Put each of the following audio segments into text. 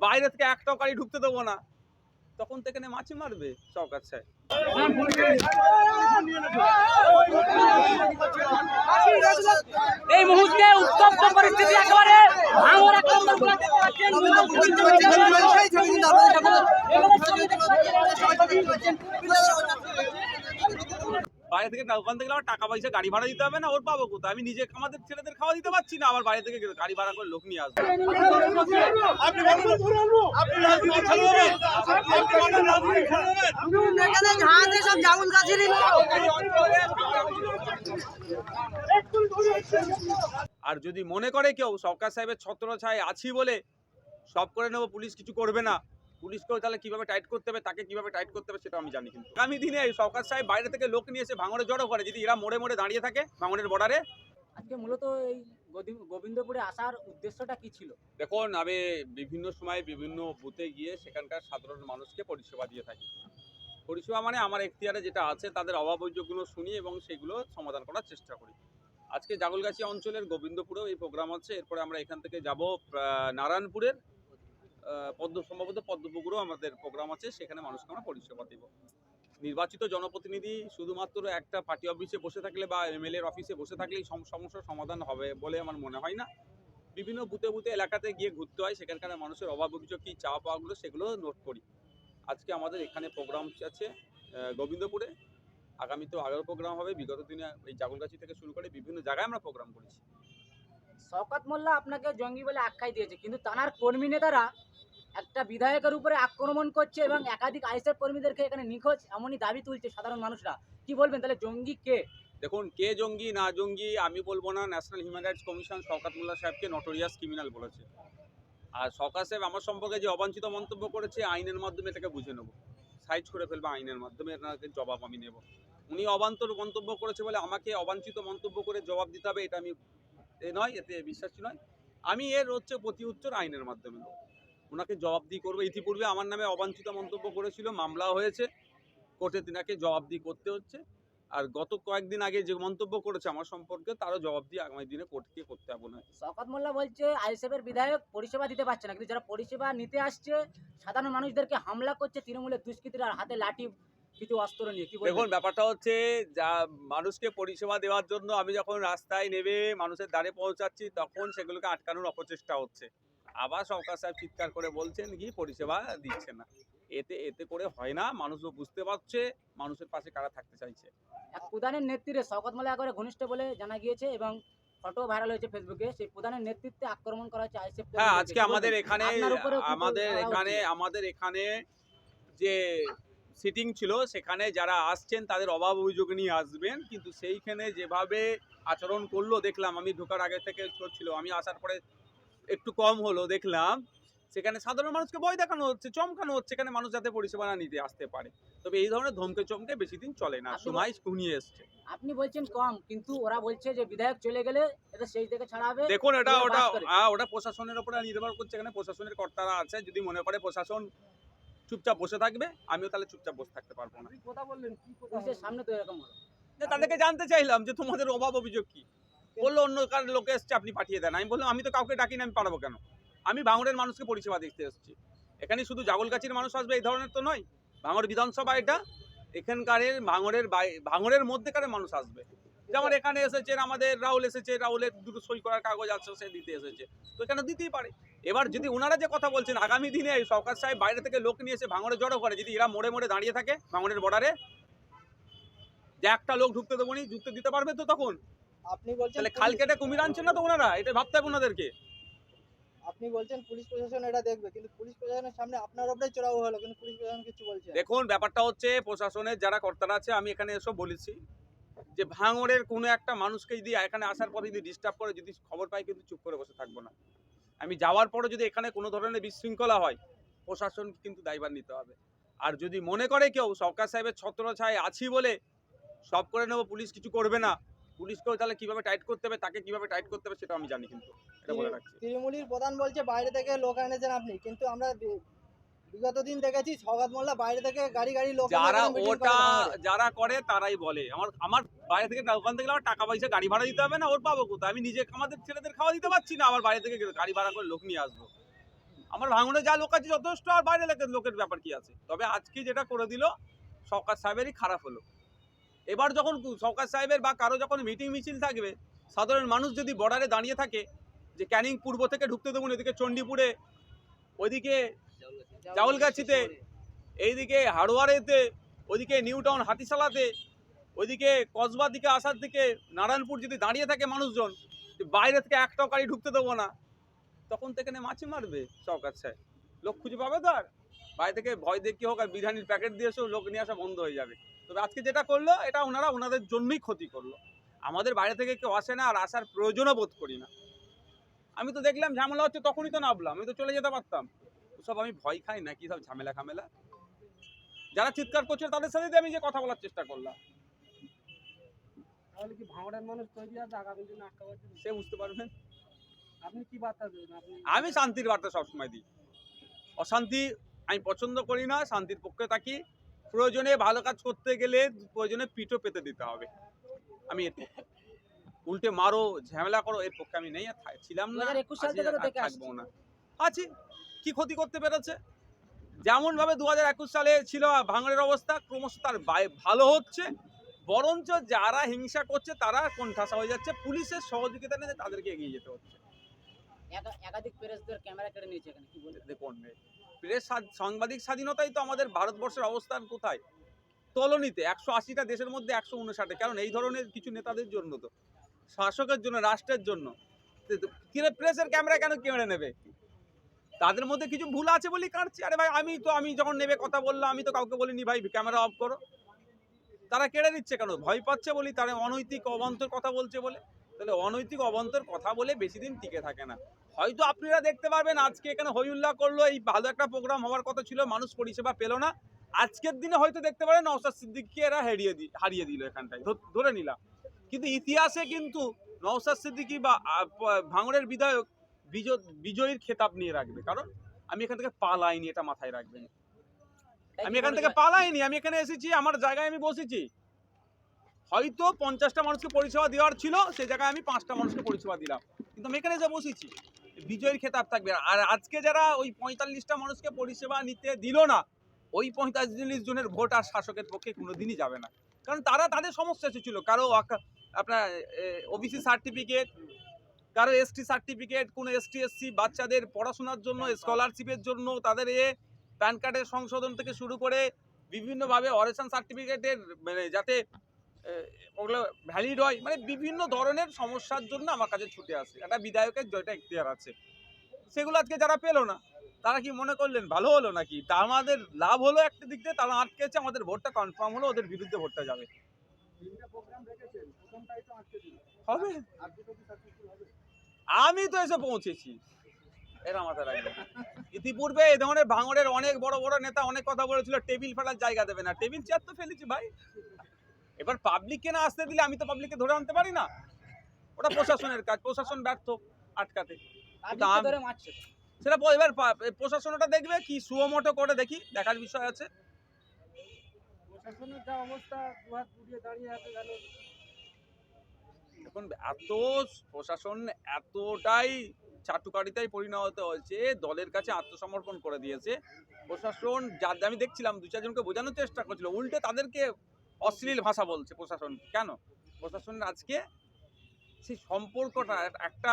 বাইরে থেকে একটাও গাড়ি ঢুকতে দেবো না। তখন থেকে নে মাছি মারবে সরকার সাহেব এই মুহূর্তে উত্তপ্ত পরিস্থিতি একেবারে ভাঙর নম্বরগুলো দেখতে পাচ্ছেন বাইরে থেকে ওখান থেকে আমার টাকা পয়সা, গাড়ি ভাড়া দিতে হবে না, ওর পাবো কোথায়? আমি নিজে আমাদের ছেলেদের খাওয়া দিতে পারছি না, আবার বাইরে থেকে গাড়ি ভাড়া করে লোক নিয়ে আসবে। আর যদি মনে করে কেউ সরকার সাহেবের ছত্র ছায় আছি বলে সব করে নেব, পুলিশ কিছু করবে না। পুলিশকেও তাহলে কীভাবে টাইট করতে হবে তাকে কীভাবে টাইট করতে হবে সেটা আমি জানি কিন্তু। আগামী দিনে সরকার সাহেব বাইরে থেকে লোক নিয়ে এসে ভাঙড়ে জড়ো করে যদি এরা মোড়ে মোড়ে দাঁড়িয়ে থাকে ভাঙড়ের বর্ডারে আজকে মূলত এই গোবিন্দপুরে আসার উদ্দেশ্যটা কি ছিল? দেখুন আমি বিভিন্ন সময় বিভিন্ন বুথে গিয়ে সেখানকার সাধারণ মানুষকে পরিষেবা দিয়ে থাকি। পরিষেবা মানে আমার এখতিয়ারে যেটা আছে তাদের অভাব অভিযোগগুলো শুনি এবং সেগুলো সমাধান করার চেষ্টা করি। আজকে জাগলগাছি অঞ্চলের গোবিন্দপুরেও এই প্রোগ্রাম আছে এরপরে আমরা এখান থেকে যাব নারায়ণপুরের। পদ্ম, সম্ভবত পদ্মপুকুরেও আমাদের প্রোগ্রাম আছে, সেখানে মানুষকে আমরা পরিষেবা দেব। নির্বাচিত জনপ্রতিনিধি শুধুমাত্র একটা পার্টি অফিসে বসে থাকলে বা এমএলএর অফিসে বসে থাকলেই সম- সমস্যার সমাধান হবে বলে আমার মনে হয় না। বিভিন্ন বুথে বুথে এলাকাতে গিয়ে ঘুরতে হয়, সেখানকার মানুষের অভাব অভিযোগ কী চা পাওয়াগুলো সেগুলো নোট করি। আজকে আমাদের এখানে প্রোগ্রাম আছে গোবিন্দপুরে। আগামীতেও আরও প্রোগ্রাম হবে। বিগত দিনে এই জাগলগাছি থেকে শুরু করে বিভিন্ন জায়গায় আমরা প্রোগ্রাম করেছি। শওকত মোল্লা আপনাকে জঙ্গি বলে আখ্যাই দিয়েছে, কিন্তু তানার কর্মী নেতারা একটা বিধায়কের উপরে আক্রমণ করছে এবং একাধিক আইসের কর্মীদেরকে এখানে নিখোঁজ, এমনই দাবি তুলছে সাধারণ মানুষরা। কি বলবেন তাহলে জঙ্গি কে? দেখুন, কে জঙ্গি, না জঙ্গি, আমি বলব না national human rights commission Shawkat Molla সাহেবকে নটোরিয়াস ক্রিমিনাল বলেছে। আর শওকাত সাহেব আমার সম্পর্কে যে অবাঞ্ছিত মন্তব্য করেছে, আইনের মাধ্যমে এটাকে বুঝে নেব। সাইজ করে ফেলব আইনের মাধ্যমে এটাকে জবাব আমি নেব। উনি অবান্তর মন্তব্য করেছে বলে আমাকে অবাঞ্ছিত মন্তব্য করে জবাব দিতে হবে, এটা আমি এ নয়, এতে বিশ্বাসী নয়। আমি এর হচ্ছে প্রতি উত্তর আইনের মাধ্যমে ওনাকে জবাবদি করব। ইতিপূর্বে আমার নামে অবাঞ্ছিত মন্তব্য করেছিল মামলা হয়েছে। কোর্টে তিনাকে জবাবদি করতে হচ্ছে। আর গত কয়েকদিন আগে যে মন্তব্য করেছে আমার সম্পর্কে তারও জবাব দিয়ে আগামী দিনে কোর্টকে করতে হবে না শওকত মোল্লা বলছে আইসেফের বিধায়ক পরিষেবা দিতে পারছে না কিন্তু যারা পরিষেবা নিতে আসছে সাধারণ মানুষদেরকে হামলা করছে তৃণমূলের দুষ্কৃতীরা হাতে লাঠি কিছু অস্ত্র নিয়ে কি দেখুন ব্যাপারটা হচ্ছে যা মানুষকে পরিষেবা দেওয়ার জন্য আমি যখন রাস্তায় নেবে মানুষের দ্বারে পৌঁছাচ্ছি তখন সেগুলোকে আটকানোর অপচেষ্টা হচ্ছে। আবার সরকার সাহেব চিৎকার করে বলছেন কি পরিষেবা দিচ্ছে না। এতে এতে করে হয় না মানুষও বুঝতে পারছে মানুষের পাশে কারা থাকতে চাইছে। এক প্রধানের নেতৃত্বে শওকত মোল্লা একবারে ঘনিষ্ঠ বলে জানা গিয়েছে এবং ফটো ভাইরাল হয়েছে ফেসবুকে সেই প্রধানের নেতৃত্বে আক্রমণ করা আইসেফ হ্যাঁ আজকে আমাদের এখানে আমাদের এখানে আমাদের এখানে যে সিটিং ছিল সেখানে যারা আসছেন তাদের অভাব অভিযোগ নিয়ে আসবেন কিন্তু সেইখানে যেভাবে আচরণ করল দেখলাম আমি ঢোকার আগে থেকে ছিল আমি আসার পরে একটু কম হলো দেখলাম সেখানে সাধারণ মানুষকে ভয় দেখানো হচ্ছে চমকানো হচ্ছে এখানে মানুষ যাতে পরিষেবা না নিতে আসতে পারে। তবে এই ধরনের ধমকে চমকে বেশি দিন চলে না সময় ঘনিয়ে এসছে। আপনি বলছেন কম কিন্তু ওরা বলছে যে বিধায়ক চলে গেলে এটা সেই থেকে ছাড়া হবে দেখুন এটা ওটা হ্যাঁ, ওটা প্রশাসনের উপরে নির্ভর করছে এখানে প্রশাসনের কর্তারা আছে যদি মনে করে প্রশাসন চুপচাপ বসে থাকবে আমিও তাহলে চুপচাপ বসে থাকতে পারব না। পুলিশের সামনে তো এরকম হলো। তাদেরকে জানতে চাইলাম যে তোমাদের অভাব অভিযোগ কি? বলল অন্য কার লোকে এসছে, আপনি পাঠিয়ে দেন। আমি বললাম, আমি তো কাউকে ডাকি না, আমি পারব কেন? আমি ভাঙড়ের মানুষকে পরিষেবা দেখতে এসেছি। এখানে শুধু জাগলগাছির মানুষ আসবে, এই ধরনের তো নয়। ভাঙড় বিধানসভা এটা, এখানকারের ভাঙড়ের ভাঙড়ের মধ্যেকারের মানুষ আসবে। যেমন এখানে এসেছেন আমাদের রাহুল এসেছে, রাহুলের দুটো সই করার কাগজ আছে, সে দিতে এসেছে। তো এখানে দিতেই পারে। এবার যদি ওনারা যে কথা বলছেন, আগামী দিনে এই সরকার সাহেব বাইরে থেকে লোক নিয়ে এসে ভাঙড়ে জড়ো করে, যদি এরা মোড়ে মোড়ে দাঁড়িয়ে থাকে ভাঙড়ের বর্ডারে যে একটা লোক ঢুকতে দেবো নি, ঢুকতে দিতে পারবে তো তখন? আপনি বলছেন তাহলে খাল কেটে কুমির আনছেন না তো ওনারা? এটা ভাবতে হবে ওনাদেরকে। আপনি বলছেন পুলিশ প্রশাসন এটা দেখবে কিন্তু পুলিশ প্রশাসনের সামনে আপনার উপরেই চড়াও হলো কিন্তু পুলিশ প্রশাসন কিছু বলছে না। দেখুন ব্যাপারটা হচ্ছে প্রশাসনের যারা কর্তারা আছে আমি এখানে এসব বলেছি। যে ভাঙড়ের কোনো একটা মানুষকে যদি এখানে আসার পরে যদি ডিস্টার্ব করে যদি খবর পাই কিন্তু চুপ করে বসে থাকব না। আমি যাওয়ার পরে যদি এখানে কোনো ধরনের বিশৃঙ্খলা হয় প্রশাসন কিন্তু দায়ভার নিতে হবে। আর যদি মনে করে কেউ সরকার সাহেবের ছত্র ছায় আছি বলে সব করে নেব পুলিশ কিছু করবে না পুলিশকেও তাহলে কীভাবে টাইট করতে হবে তাকে কীভাবে টাইট করতে হবে সেটা আমি জানি কিন্তু এটা বলে রাখছি। তৃণমূলীর প্রধান বলছে বাইরে থেকে লোক এনেছেন আপনি কিন্তু আমরা বিগত দিন দেখেছি সগাত মোল্লা বাইরে থেকে গাড়ি গাড়ি লোক যারা ওটা যারা করে তারাই বলে। আমার আমার বাইরে থেকে ওখান থেকে আমার টাকা পয়সা গাড়ি ভাড়া দিতে হবে না ওর পাবো কোথায়? আমি নিজে আমাদের ছেলেদের খাওয়া দিতে পারছি না আবার বাইরে থেকে গাড়ি ভাড়া করে লোক নিয়ে আসব। আমার ভাঙনে যা লোক আছে যথেষ্ট আর বাইরে লোকের লোকের ব্যাপার কি আছে? তবে আজকে যেটা করে দিল সরকার সাহেবেরই খারাপ হলো। এবার যখন সরকার সাহেবের বা কারও যখন মিটিং মিছিল থাকবে, সাধারণ মানুষ যদি বর্ডারে দাঁড়িয়ে থাকে, যে ক্যানিং পূর্ব থেকে ঢুকতে দেবো এদিকে চণ্ডীপুরে, ওইদিকে চাউলগাছিতে এইদিকে হাড়োয়ারেতে, ওইদিকে নিউ টাউন হাতিশালাতে, ওইদিকে কসবার দিকে আসার দিকে নারায়ণপুর যদি দাঁড়িয়ে থাকে মানুষজন বাইরে থেকে একটাও গাড়ি ঢুকতে দেবো না, তখন থেকে মাছি মারবে সরকার সাহেব। লোক খুঁজে পাবে তো আর। বাইরে থেকে ভয় দেখি হোক আর বিরিয়ানির প্যাকেট দিয়ে এসেও লোক নিয়ে আসা বন্ধ হয়ে যাবে। তবে আজকে যেটা করল এটা ওনারা ওনাদের জন্যই ক্ষতি করল। আমাদের বাইরে থেকে কেউ আসে না আর আসার প্রয়োজনও বোধ করি না। আমি তো দেখলাম ঝামেলা হচ্ছে তখনই তো নামলাম আমি তো চলে যেতে পারতাম। ওসব আমি ভয় খাই না কি সব ঝামেলা খামেলা যারা চিৎকার করছে তাদের সাথে আমি যে কথা বলার চেষ্টা করলাম। তাহলে কি ভাঙড়ের মানুষ তৈরি আছে আগামী দিনে আটকাবার জন্য? সে বুঝতে পারবেন। আপনি কি বার্তা দেবেন? আমি শান্তির বার্তা সবসময় দিই। অশান্তি আমি পছন্দ করি না শান্তির পক্ষে থাকি। প্রয়োজনে ভালো কাজ করতে গেলে প্রয়োজনে পিঠও পেতে দিতে হবে। আমি এর উল্টে মারো ঝামেলা করো এর পক্ষে আমি নেই আর ছিলাম না 2021 সাল আছি থেকে তো আর দেখে থাকব না। আছি। কি ক্ষতি করতে পেরেছে? যেমন ভাবে দু হাজার একুশ সালে ছিল ভাঙড়ের অবস্থা ক্রমশ তার ভালো হচ্ছে। বরঞ্চ যারা হিংসা করছে তারা কোণঠাসা হয়ে যাচ্ছে। পুলিশের সহযোগিতা নিয়ে তাদেরকে এগিয়ে যেতে হচ্ছে। একাধিক প্রেসদের ক্যামেরা কেড়ে নিয়েছে এখানে কি বলবেন? দেখুন প্রেস সাংবাদিক স্বাধীনতাই তো আমাদের ভারতবর্ষের অবস্থান কোথায়? তলনিতে, একশো আশিটা দেশের মধ্যে একশো উনষাটে। কারণ এই ধরনের কিছু নেতাদের জন্য তো, শাসকের জন্য, রাষ্ট্রের জন্য। প্রেসের ক্যামেরা কেন কেড়ে নেবে? তাদের মধ্যে কিছু ভুল আছে বলেই কাটছে। আরে ভাই, আমি তো, আমি যখন নেবে কথা বললাম, আমি তো কাউকে বলিনি, ভাই, ক্যামেরা অফ করো। তারা কেড়ে নিচ্ছে কেন? ভয় পাচ্ছে বলি, তারা অনৈতিক অবান্তর কথা বলছে বলে। তাহলে অনৈতিক অবান্তর কথা বলে বেশি দিন টিকে থাকে না। হয়তো আপনারা দেখতে পারবেন আজকে এখানে হইউল্লাহ করল এই ভালো একটা প্রোগ্রাম হওয়ার কথা ছিল মানুষ পরিষেবা পেল না। আজকের দিনে হয়তো দেখতে পারেন নওশাদ সিদ্দিককে এরা হারিয়ে দি হারিয়ে দিল এখানটায় ধরে নিলাম। কিন্তু ইতিহাসে কিন্তু নওশাদ সিদ্দিকি বা ভাঙড়ের বিধায়ক বিজয় বিজয়ীর খেতাব নিয়ে রাখবে। কারণ আমি এখান থেকে পালাইনি এটা মাথায় রাখবেন। আমি এখান থেকে পালাইনি আমি এখানে এসেছি আমার জায়গায় আমি বসেছি। হয়তো পঞ্চাশটা মানুষকে পরিষেবা দেওয়ার ছিল সেই জায়গায় আমি পাঁচটা মানুষকে পরিষেবা দিলাম। কিন্তু আমি এখানে এসে বসেছি। বিজয়ের খেতাব থাকবে। আর আজকে যারা ওই পঁয়তাল্লিশটা মানুষকে পরিষেবা নিতে দিল না, ওই পঁয়তাল্লিশ জনের ভোট আর শাসকের পক্ষে কোনোদিনই যাবে না। কারণ তারা তাদের সমস্যা এসেছিল কারও আপনার ওবিসি সার্টিফিকেট, কারও এসটি সার্টিফিকেট, কোনো এসটি, এসসি বাচ্চাদের পড়াশোনার জন্য, স্কলারশিপের জন্য তাদের এ প্যান কার্ডের সংশোধন থেকে শুরু করে বিভিন্নভাবে অরেশন সার্টিফিকেটের মানে যাতে ওগুলো ভ্যালিড হয়। মানে বিভিন্ন ধরনের সমস্যার জন্য আমার কাছে ছুটে আসে। একটা বিধায়কের জয়টা এখতিয়ার আছে। সেগুলো আজকে যারা পেল না, তারা কি মনে করলেন ভালো হলো নাকি? তা আমাদের লাভ হলো একটা দিক দিয়ে, তারা আটকেছে, আমাদের ভোটটা কনফার্ম হলো, ওদের বিরুদ্ধে ভোটটা যাবে। হবে। আমি তো এসে পৌঁছেছি। এরা মাথা রাখবে। ইতিপূর্বে এই ধরনের ভাঙড়ের অনেক বড় বড় নেতা অনেক কথা বলেছিল, টেবিল ফেলার জায়গা দেবে না। টেবিল চেয়ার তো ফেলেছি ভাই। এবার পাবলিককে না আসতে দিলে আমি তো পাবলিককে ধরে আনতে পারি না। ওটা প্রশাসনের কাজ প্রশাসন ব্যর্থ আটকাতে। সেটা এবার প্রশাসন ওটা দেখবে কি সুমোটো করে দেখি দেখার বিষয় আছে। প্রশাসনের যা অবস্থা দুহাত পুড়িয়ে দাঁড়িয়ে আছে গেল এখন এত প্রশাসন এতটাই চাটুকারিতায় পরিণত হয়েছে দলের কাছে আত্মসমর্পণ করে দিয়েছে। প্রশাসন যার আমি দেখছিলাম দু চারজনকে বোঝানোর চেষ্টা করছিল। উল্টে তাদেরকে অশ্লীল ভাষা বলছে প্রশাসন। কেন? প্রশাসন আজকে সেই সম্পর্কটা একটা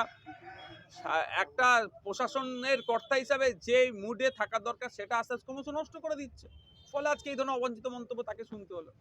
একটা প্রশাসনের কর্তা হিসাবে যে মুডে থাকা দরকার, সেটা আস্তে আস্তে ক্রমশ নষ্ট করে দিচ্ছে। ফলে আজকে এই ধরনের অবাঞ্ছিত মন্তব্য তাকে শুনতে হলো।